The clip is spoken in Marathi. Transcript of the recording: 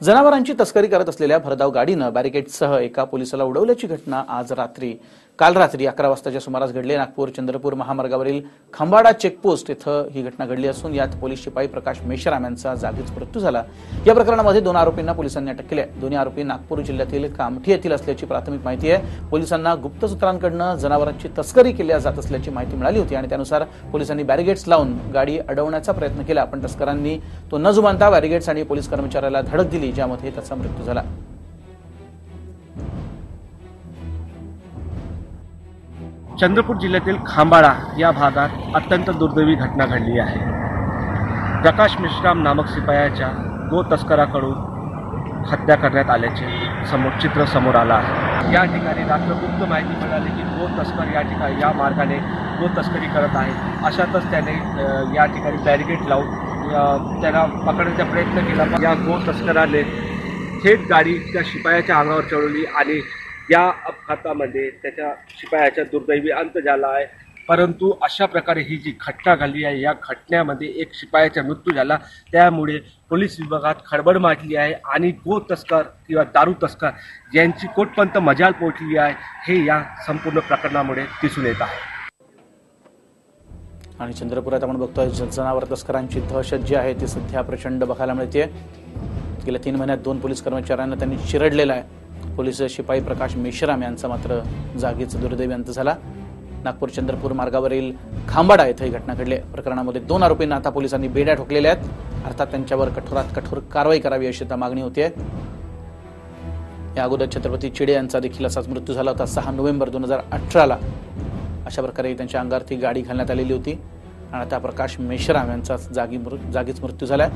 जनावरांची तस्करी करत असलेल्या भरधाव गाडीनं बॅरिकेडसह एका पोलिसाला उडवल्याची घटना आज रात्री काल रात्री अकरा वाजताच्या सुमारास घडले नागपूर चंद्रपूर महामार्गावरील खंबाडा चेकपोस्ट इथं ही घटना घडली असून यात पोलीस शिपाई प्रकाश मेश्राम यांचा जागीच मृत्यू झाला. या प्रकरणामध्ये दोन आरोपींना पोलिसांनी अटक केली आहे. दोन्ही आरोपी नागपूर जिल्ह्यातील कामठी येथील असल्याची प्राथमिक माहिती आहे. पोलिसांना गुप्त सूत्रांकडनं जनावरांची तस्करी केली जात असल्याची माहिती मिळाली होती आणि त्यानुसार पोलिसांनी बॅरिगेट्स लावून गाडी अडवण्याचा प्रयत्न केला. पण तस्करांनी तो न जुमानता बॅरिगेट्स आणि पोलीस कर्मचाऱ्याला धडक दिली ज्यामध्ये त्याचा मृत्यू झाला. चंद्रपूर जिल्ह्यातील खांबाळा या भागात अत्यंत दुर्दैवी घटना घडली आहे. प्रकाश मिश्राम नामक शिपायाच्या गो तस्कराकडून हत्या करण्यात आल्याचे समोर चित्र समोर आलं आहे. या ठिकाणी रात्रगुप्त माहिती मिळाली की गो तस्कर या ठिकाणी या मार्गाने गो तस्करी करत आहे. अशातच त्याने या ठिकाणी बॅरिकेड लावून त्याला पकडण्याचा प्रयत्न केला. या गो तस्कराने थेट गाडी त्या शिपायाच्या अंगावर चढवली आणि या अपघातामध्ये त्याच्या शिपायाचा दुर्दैवी अंत झाला आहे. परंतु अशा प्रकारे ही जी घटना घडली आहे या घटनेमध्ये एक शिपायाचा मृत्यू झाला. त्यामुळे पोलीस विभागात खळबळ माजली आहे आणि गो तस्कर किंवा दारू तस्कर यांची कोटपंत मजाल पोहोचली आहे. हे या संपूर्ण प्रकरणामुळे दिसून येत आहे. आणि चंद्रपुरात आपण बघतोय जनावर तस्करांची दहशत जी आहे ती सध्या प्रचंड बघायला मिळते गेल्या तीन महिन्यात दोन पोलीस कर्मचाऱ्यांना त्यांनी चिरडलेला आहे. पोलीस शिपाई प्रकाश मेश्राम यांचा मात्र जागीच दुर्दैवी अंत झाला. नागपूर चंद्रपूर मार्गावरील खांबाडा इथं ही घटना घडली. प्रकरणामध्ये दोन आरोपींना आता पोलिसांनी बेड्या ठोकलेल्या आहेत. अर्थात त्यांच्यावर कठोरात कठोर कारवाई करावी अशी आता मागणी होती या अगोदर छत्रपती चिडे यांचा देखील असाच मृत्यू झाला होता सहा नोव्हेंबर दोन हजार अठराला. अशा प्रकारे त्यांच्या अंगावरती गाडी घालण्यात आलेली होती. आणि आता प्रकाश मेश्राम यांचा जागी मृ- जागीच मृत्यू झाला